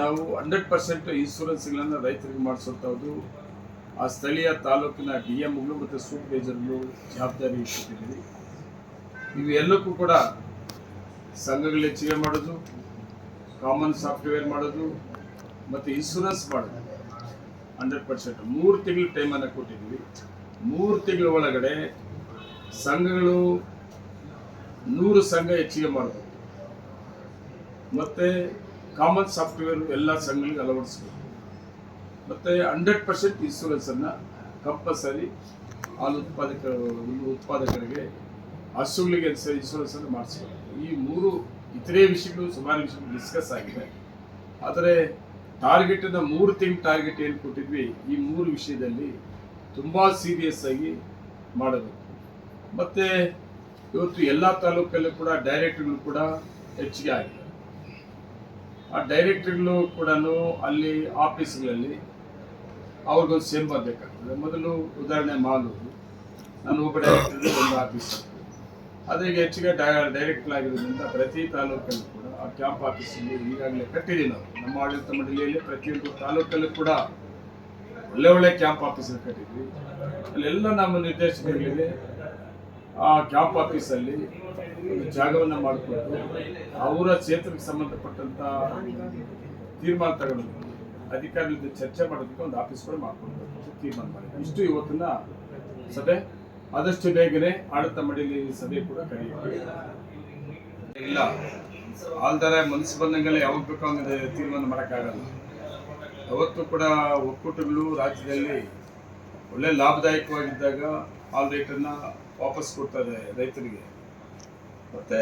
ನಾವು hundred percent ಇನ್ಶೂರೆನ್ಸ್ಗಳನ್ನು ರೈತರಿಗೆ ಮಾಡಿಸುವಂಥದ್ದು ಆ ಸ್ಥಳೀಯ ತಾಲೂಕಿನ ಡಿ ಎಮ್ಗಳು ಮತ್ತು ಸೂಪರ್ವೈಸರ್ಗಳು ಜವಾಬ್ದಾರಿ ಇಟ್ಟಿದ್ದೀವಿ ಇವು ಎಲ್ಲಕ್ಕೂ ಕೂಡ ಸಂಘಗಳು ಹೆಚ್ಚಿಗೆ ಮಾಡೋದು ಕಾಮನ್ ಸಾಫ್ಟ್ವೇರ್ ಮಾಡೋದು, ಮತ್ತು ಇನ್ಶೂರೆನ್ಸ್ ಮಾಡೋದು. Hundred percent. ಮೂರು ತಿಂಗಳು ಟೈಮನ್ನು ಕೊಟ್ಟಿದ್ದೀವಿ. ಮೂರು ತಿಂಗಳ ಒಳಗಡೆ ಸಂಘಗಳು ನೂರು ಸಂಘ ಹೆಚ್ಚಿಗೆ ಮಾಡಬೇಕು ಮತ್ತು ಕಾಮನ್ ಸಾಫ್ಟ್ವೇರ್ ಎಲ್ಲ ಸಂಘಗಳಿಗೆ ಅಳವಡಿಸ್ಬೇಕು. ಮತ್ತು ಹಂಡ್ರೆಡ್ ಪರ್ಸೆಂಟ್ ಇನ್ಸೂರೆನ್ಸನ್ನು ಕಂಪಲ್ಸರಿ ಹಾಲು ಉತ್ಪಾದಕ, ಉತ್ಪಾದಕರಿಗೆ ಹಸುಗಳಿಗೆ ಇನ್ಸೂರೆನ್ಸನ್ನು ಮಾಡಿಸ್ಬೇಕು. ಈ ಮೂರು ಇತರೆ ವಿಷಯಗಳು ಸುಮಾರು ವಿಷಯಗಳು ಡಿಸ್ಕಸ್ ಆಗಿದೆ. ಆದರೆ ಟಾರ್ಗೆಟನ್ನು ಮೂರು ತಿಂಗ್ ಟಾರ್ಗೆಟ್ ಏನು ಕೊಟ್ಟಿದ್ವಿ, ಈ ಮೂರು ವಿಷಯದಲ್ಲಿ ತುಂಬ ಸೀರಿಯಸ್ ಆಗಿ ಮಾಡಬೇಕು ಮತ್ತು ಇವತ್ತು ಎಲ್ಲ ತಾಲೂಕಲ್ಲೂ ಕೂಡ ಡೈರೆಕ್ಟ್ಗಳು ಕೂಡ ಹೆಚ್ಚಿಗೆ ಆಗಿದೆ. ಆ ಡೈರೆಕ್ಟ್ರಿಗಳು ಕೂಡ ಅಲ್ಲಿ ಆಫೀಸ್ಗಳಲ್ಲಿ ಅವ್ರಿಗೊಂದು ಸೇಮ್ ಬರಬೇಕಾಗ್ತದೆ ಮೊದಲು ಉದಾಹರಣೆ ಮಾಡೋದು ನಾನು ಒಬ್ಬ ಡೈರೆಕ್ಟ್ರಿಗೆ ಒಂದು ಆಫೀಸ್ ಅದೇ ಈಗ ಹೆಚ್ಚಿಗೆ ಡೈರೆಕ್ಟರ್ ಆಗಿರೋದ್ರಿಂದ ಪ್ರತಿ ತಾಲೂಕಲ್ಲೂ ಕೂಡ ಆ ಕ್ಯಾಂಪ್ ಆಫೀಸಲ್ಲಿ ಈಗಾಗಲೇ ಕಟ್ಟಿದ್ದೀವಿ ನಾವು. ನಮ್ಮ ಆಡಳಿತ ಮಂಡಳಿಯಲ್ಲಿ ಪ್ರತಿಯೊಂದು ತಾಲೂಕಲ್ಲೂ ಕೂಡ ಒಳ್ಳೆ ಒಳ್ಳೆ ಕ್ಯಾಂಪ್ ಆಫೀಸಲ್ಲಿ ಕಟ್ಟಿದ್ವಿ ಅಲ್ಲೆಲ್ಲ ನಮ್ಮ ನಿರ್ದೇಶಕರಿಗೆ ಆ ಕ್ಯಾಂಪ್ ಆಫೀಸಲ್ಲಿ ಒಂದು ಜಾಗವನ್ನು ಮಾಡಿಕೊಂಡು ಅವರ ಕ್ಷೇತ್ರಕ್ಕೆ ಸಂಬಂಧಪಟ್ಟಂತ ತೀರ್ಮಾನ ತಗೊಂಡು ಅಧಿಕಾರಿಗಳ ಜೊತೆ ಚರ್ಚೆ ಮಾಡೋದಕ್ಕೆ ಒಂದು ಆಫೀಸ್ ಕೂಡ ಮಾಡ್ಕೊಂಡು ತೀರ್ಮಾನ ಮಾಡಿದ್ವಿ ಇಷ್ಟು ಇವತ್ತಿನ ಸಭೆ. ಆದಷ್ಟು ಬೇಗನೆ ಆಡಳಿತ ಮಂಡಳಿ ಸಭೆ ಕೂಡ ಕರೆಯುತ್ತೆ ಇಲ್ಲ, ಆಲ್ದರೆ ಮನಸ್ಸು ಬಂದಂಗೆಲ್ಲ ಯಾವಾಗ ಬೇಕೋ ಹಂಗೆ ತೀರ್ಮಾನ ಮಾಡೋಕ್ಕಾಗಲ್ಲ. ಅವತ್ತು ಕೂಡ ಒಕ್ಕೂಟಗಳು ರಾಜ್ಯದಲ್ಲಿ ಒಳ್ಳೆ ಲಾಭದಾಯಕವಾಗಿದ್ದಾಗ ಆಲ್ ರೇಟನ್ನು ವಾಪಸ್ ಕೊಡ್ತಾರೆ ರೈತರಿಗೆ. ಮತ್ತೆ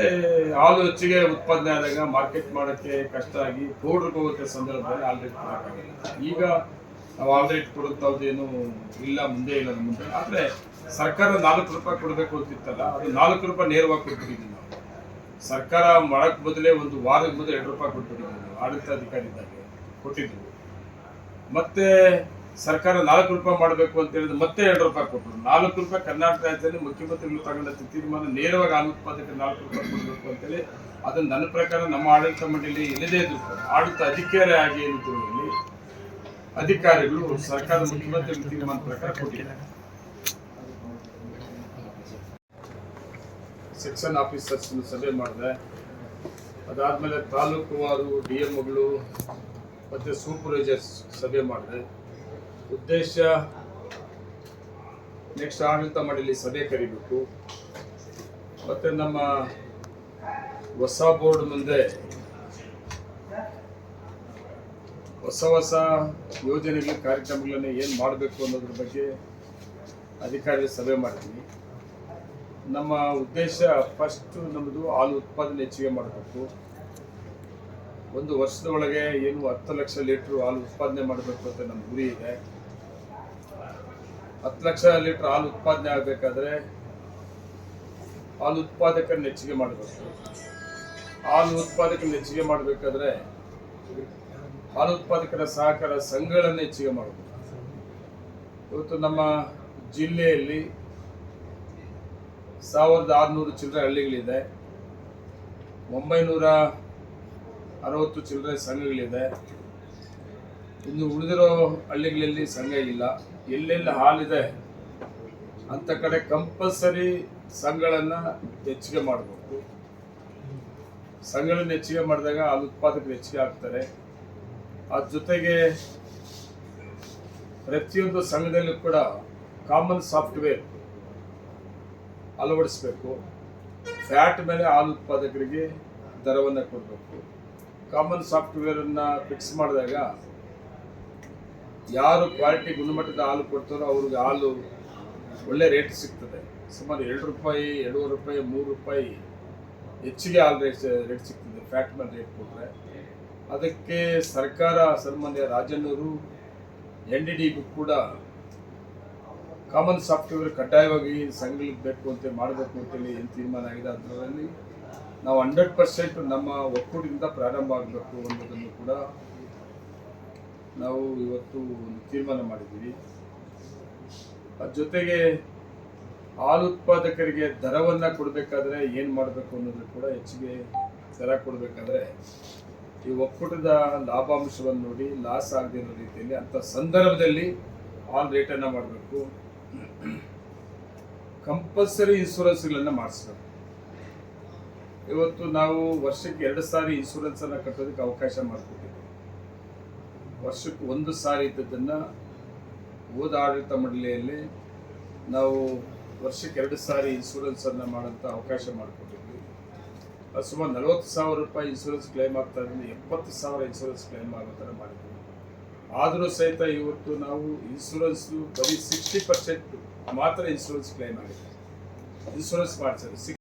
ಹಾಲು ಹೆಚ್ಚಿಗೆ ಉತ್ಪಾದನೆ ಆದಾಗ ಮಾರ್ಕೆಟ್ ಮಾಡೋಕ್ಕೆ ಕಷ್ಟ ಆಗಿ ಪೌಡ್ರಿಗೆ ಹೋಗುತ್ತೆ ಸಂದರ್ಭದಲ್ಲಿ ಹಾಲು ರೇಟ್ ಕೊಡೋಕ್ಕಾಗಲ್ಲ ಈಗ ನಾವು ಹಾಲು ರೇಟ್ ಏನು ಇಲ್ಲ, ಮುಂದೆ ಇಲ್ಲ ಮುಂದೆ. ಆದರೆ ಸರ್ಕಾರ ನಾಲ್ಕು ರೂಪಾಯಿ ಕೊಡಬೇಕು ಅಂತಿತ್ತಲ್ಲ, ಅದು ನಾಲ್ಕು ರೂಪಾಯಿ ನೇರವಾಗಿ ಕೊಟ್ಬಿಟ್ಟಿದ್ದೀವಿ ನಾವು. ಸರ್ಕಾರ ಮಾಡಕ್ ಬದಲೇ ಒಂದು ವಾರಕ್ಕೆ ಬದಲು ಎರಡು ರೂಪಾಯಿ ಕೊಟ್ಬಿಟ್ಟಿದ್ದೀವಿ ನಾವು ಆಡಳಿತಾಧಿಕಾರಿ ಇದ್ದಾಗ ಕೊಟ್ಟಿದ್ವು ಮತ್ತೆ ಸರ್ಕಾರ ನಾಲ್ಕು ರೂಪಾಯಿ ಮಾಡಬೇಕು ಅಂತ ಹೇಳಿದ್ರೆ ಮತ್ತೆ ಎರಡು ರೂಪಾಯಿ ಕೊಟ್ಟರು. ನಾಲ್ಕು ರೂಪಾಯಿ ಕರ್ನಾಟಕ ರಾಜ್ಯದಲ್ಲಿ ಮುಖ್ಯಮಂತ್ರಿಗಳು ತಗೊಂಡ ತೀರ್ಮಾನ ನೇರವಾಗಿ ಹಾಲು ಉತ್ಪಾದಕರಿಗೆ ನಾಲ್ಕು ರೂಪಾಯಿ ಕೊಡಬೇಕು ಅಂತೇಳಿ ಅದನ್ನು ನನ್ನ ಪ್ರಕಾರ ನಮ್ಮ ಆಡಳಿತ ಮಂಡಳಿ ಇಲ್ಲದೇ ಇದ್ರು ಆಡಳಿತ ಅಧಿಕಾರಿ ಆಗಿ ಏನಿದ್ರು ಅಧಿಕಾರಿಗಳು ಸರ್ಕಾರದ ಮುಖ್ಯಮಂತ್ರಿ ತೀರ್ಮಾನ ಪ್ರಕಾರ ಕೊಟ್ಟಿದ್ದಾರೆ. ಸೆಕ್ಷನ್ ಆಫೀಸರ್ಸ್ ಸಭೆ ಮಾಡಿದೆ. ಅದಾದ್ಮೇಲೆ ತಾಲೂಕುವಾರು ಡಿ ಎಮ್ಗಳು ಮತ್ತು ಸೂಪರ್ವೈಸರ್ಸ್ ಸಭೆ ಮಾಡಿದೆ. ಉದ್ದೇಶ ನೆಕ್ಸ್ಟ್ ಆಡಳಿತ ಮಂಡಳಿ ಸಭೆ ಕರಿಬೇಕು. ಮತ್ತು ನಮ್ಮ ಹೊಸ ಬೋರ್ಡ್ ಮುಂದೆ ಹೊಸ ಹೊಸ ಯೋಜನೆಗಳು, ಕಾರ್ಯಕ್ರಮಗಳನ್ನು ಏನು ಮಾಡಬೇಕು ಅನ್ನೋದ್ರ ಬಗ್ಗೆ ಅಧಿಕಾರಿಗಳ ಸಭೆ ಮಾಡ್ತೀನಿ ನಮ್ಮ ಉದ್ದೇಶ ಫಸ್ಟ್ ನಮ್ಮದು ಹಾಲು ಉತ್ಪಾದನೆ ಹೆಚ್ಚಿಗೆ ಮಾಡಬೇಕು. ಒಂದು ವರ್ಷದೊಳಗೆ ಏನು ಹತ್ತು ಲಕ್ಷ ಲೀಟ್ರ್ ಹಾಲು ಉತ್ಪಾದನೆ ಮಾಡಬೇಕು ಅಂತ ನಮ್ಮ ಗುರಿ ಇದೆ. ಹತ್ತು ಲಕ್ಷ ಲೀಟರ್ ಹಾಲು ಉತ್ಪಾದನೆ ಆಗಬೇಕಾದ್ರೆ ಹಾಲು ಉತ್ಪಾದಕರನ್ನ ಹೆಚ್ಚಿಗೆ ಮಾಡಬೇಕು. ಹಾಲು ಉತ್ಪಾದಕರನ್ನ ಹೆಚ್ಚಿಗೆ ಮಾಡಬೇಕಾದ್ರೆ ಹಾಲು ಉತ್ಪಾದಕರ ಸಹಕಾರ ಸಂಘಗಳನ್ನ ಹೆಚ್ಚಿಗೆ ಮಾಡಬೇಕು. ಇವತ್ತು ನಮ್ಮ ಜಿಲ್ಲೆಯಲ್ಲಿ ಸಾವಿರದ ಆರುನೂರು ಚಿಲ್ಲರೆ ಹಳ್ಳಿಗಳಿದೆ. ಒಂಬೈನೂರ ಅರವತ್ತು ಚಿಲ್ಲರೆ ಸಂಘಗಳಿದೆ ಇನ್ನು ಉಳಿದಿರೋ ಹಳ್ಳಿಗಳಲ್ಲಿ ಸಂಘ ಇಲ್ಲ. ಎಲ್ಲೆಲ್ಲಿ ಹಾಲಿದೆ ಅಂತ ಕಡೆ ಕಂಪಲ್ಸರಿ ಸಂಘಗಳನ್ನು ಹೆಚ್ಚಿಗೆ ಮಾಡಬೇಕು. ಸಂಘಗಳನ್ನ ಹೆಚ್ಚಿಗೆ ಮಾಡಿದಾಗ ಹಾಲು ಉತ್ಪಾದಕರು ಹೆಚ್ಚಿಗೆ ಆಗ್ತಾರೆ. ಅದ್ರ ಜೊತೆಗೆ ಪ್ರತಿಯೊಂದು ಸಂಘದಲ್ಲೂ ಕೂಡ ಕಾಮನ್ ಸಾಫ್ಟ್ವೇರ್ ಅಳವಡಿಸ್ಬೇಕು. ಫ್ಯಾಟ್ ಮೇಲೆ ಹಾಲು ಉತ್ಪಾದಕರಿಗೆ ದರವನ್ನು ಕೊಡಬೇಕು. ಕಾಮನ್ ಸಾಫ್ಟ್ವೇರನ್ನು ಫಿಕ್ಸ್ ಮಾಡಿದಾಗ ಯಾರು ಕ್ವಾಲಿಟಿ ಗುಣಮಟ್ಟದ ಹಾಲು ಕೊಡ್ತಾರೋ ಅವ್ರಿಗೆ ಹಾಲು ಒಳ್ಳೆ ರೇಟ್ ಸಿಗ್ತದೆ. ಸುಮಾರು ಎರಡು ರೂಪಾಯಿ, ಎರಡೂವರೆ ರೂಪಾಯಿ, ಮೂರು ರೂಪಾಯಿ ಹೆಚ್ಚಿಗೆ ಹಾಲು ರೇಟ್ ರೇಟ್ ಸಿಗ್ತದೆ. ಫ್ಯಾಟ್ ರೇಟ್ ಕೊಟ್ಟರೆ ಅದಕ್ಕೆ ಸರ್ಕಾರ, ಸನ್ಮಾನ್ಯ ರಾಜನೂರು, ಎನ್ ಡಿ ಡಿ ಕೂಡ ಕಾಮನ್ ಸಾಫ್ಟ್ವೇರ್ ಕಡ್ಡಾಯವಾಗಿ ಸಂಘಗಳಿಗೆ ಬೇಕು ಅಂತ ಮಾಡಬೇಕು ಅಂತೇಳಿ ಏನು ತೀರ್ಮಾನ ಆಗಿದೆ ಅದರಲ್ಲಿ ನಾವು ಹಂಡ್ರೆಡ್ ಪರ್ಸೆಂಟ್ ನಮ್ಮ ಒಕ್ಕೂಟದಿಂದ ಪ್ರಾರಂಭ ಆಗಬೇಕು ಅನ್ನೋದನ್ನು ಕೂಡ ನಾವು ಇವತ್ತು ತೀರ್ಮಾನ ಮಾಡಿದ್ದೀವಿ. ಅದ್ರ ಜೊತೆಗೆ ಹಾಲು ಉತ್ಪಾದಕರಿಗೆ ದರವನ್ನು ಕೊಡಬೇಕಾದ್ರೆ ಏನು ಮಾಡಬೇಕು ಅನ್ನೋದು ಕೂಡ ಹೆಚ್ಚಿಗೆ ದರ ಕೊಡಬೇಕಾದ್ರೆ ಈ ಒಕ್ಕೂಟದ ಲಾಭಾಂಶವನ್ನು ನೋಡಿ, ಲಾಸ್ ಆಗದಿರೋ ರೀತಿಯಲ್ಲಿ ಅಂಥ ಸಂದರ್ಭದಲ್ಲಿ ಹಾಲು ರೇಟನ್ನು ಮಾಡಬೇಕು. ಕಂಪಲ್ಸರಿ ಇನ್ಶೂರೆನ್ಸ್ಗಳನ್ನು ಮಾಡಿಸ್ಬೇಕು. ಇವತ್ತು ನಾವು ವರ್ಷಕ್ಕೆ ಎರಡು ಸಾರಿ ಇನ್ಶೂರೆನ್ಸನ್ನು ಕಟ್ಟೋದಕ್ಕೆ ಅವಕಾಶ ಮಾಡಿಕೊಟ್ಟಿದ್ದೀವಿ. ವರ್ಷಕ್ಕೆ ಒಂದು ಸಾರಿ ಇದ್ದದ್ದನ್ನು ಹೋದ ಆಡಳಿತ ಮಂಡಳಿಯಲ್ಲಿ ನಾವು ವರ್ಷಕ್ಕೆ ಎರಡು ಸಾರಿ ಇನ್ಶೂರೆನ್ಸನ್ನು ಮಾಡೋಂಥ ಅವಕಾಶ ಮಾಡಿಕೊಟ್ಟಿದ್ವಿ. ಅದು ಸುಮಾರು ನಲವತ್ತು ಸಾವಿರ ರೂಪಾಯಿ ಇನ್ಶೂರೆನ್ಸ್ ಕ್ಲೈಮ್ ಆಗ್ತಾ ಇದ್ರೆ ಎಪ್ಪತ್ತು ಸಾವಿರ ಇನ್ಶೂರೆನ್ಸ್ ಕ್ಲೈಮ್ ಆಗೋ ಥರ ಮಾಡಿದ್ವಿ. ಆದರೂ ಸಹಿತ ಇವತ್ತು ನಾವು ಇನ್ಶೂರೆನ್ಸ್ ಬರೀ ಸಿಕ್ಸ್ಟಿ ಪರ್ಸೆಂಟ್ ಮಾತ್ರ ಇನ್ಶೂರೆನ್ಸ್ ಕ್ಲೈಮ್ ಆಗಿದೆ. ಇನ್ಶೂರೆನ್ಸ್ ಮಾಡಿಸಿದ್ರೆ